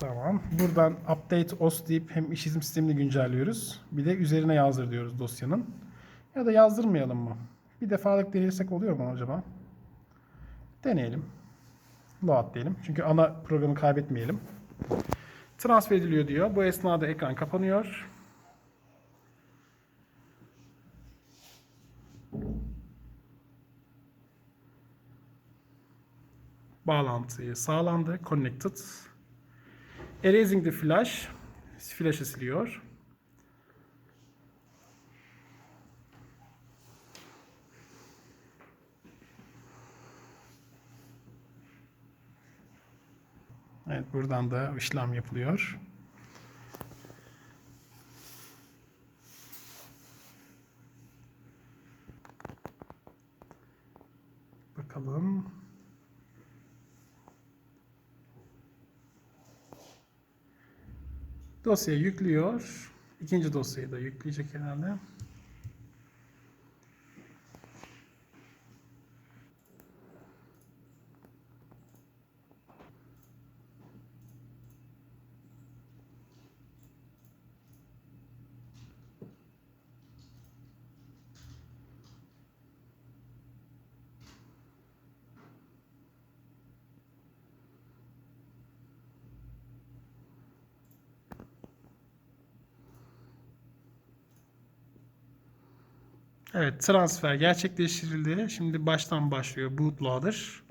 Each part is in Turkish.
Tamam. Buradan update os deyip hem işletim sistemini güncelliyoruz. Bir de üzerine yazdır diyoruz dosyanın. Ya da yazdırmayalım mı? Bir defalık deneysek oluyor mu acaba? Deneyelim. Load diyelim. Çünkü ana programı kaybetmeyelim. Transfer ediliyor diyor. Bu esnada ekran kapanıyor. Bağlantıyı sağlandı. Connected. Erasing the flash. Flash'ı siliyor. Evet buradan da işlem yapılıyor. Bakalım. Dosyayı yüklüyor. İkinci dosyayı da yükleyecek herhalde. Evet, transfer gerçekleştirildi. Şimdi baştan başlıyor bootloader.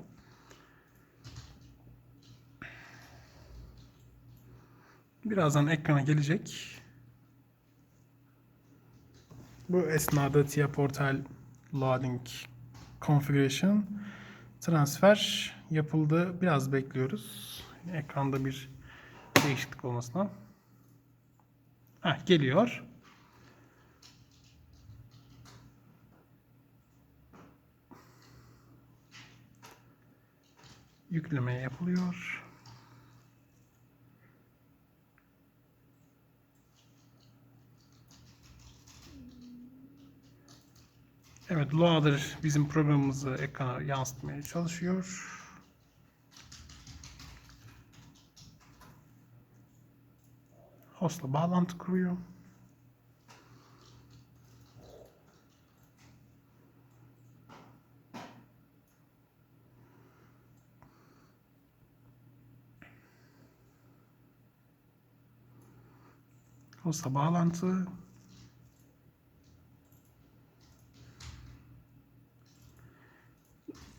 Birazdan ekrana gelecek. Bu esnada TIA Portal Loading Configuration transfer yapıldı. Biraz bekliyoruz. Ekranda bir değişiklik olmasına. Heh, geliyor. Yükleme yapılıyor. Evet, Loader bizim programımızı ekrana yansıtmaya çalışıyor. Hostla bağlantı kuruyor. Hostla bağlantı.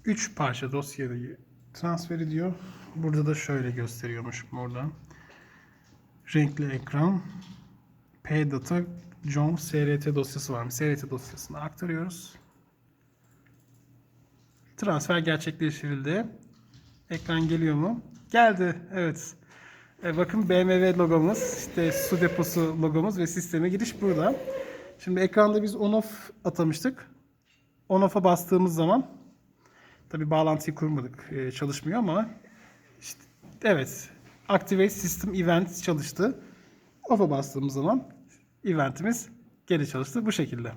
Üç parça dosyayı transfer ediyor. Burada da şöyle gösteriyormuş burada. Renkli ekran. PData John SRT dosyası varmış. SRT dosyasını aktarıyoruz. Transfer gerçekleştirildi. Ekran geliyor mu? Geldi. Evet. E, bakın BMW logomuz, işte su deposu logomuz ve sisteme giriş burada. Şimdi ekranda biz on off atamıştık. On off'a bastığımız zaman tabi bağlantıyı kurmadık, e, çalışmıyor ama işte, evet Activate System Event çalıştı. Off'a bastığımız zaman eventimiz geri çalıştı bu şekilde.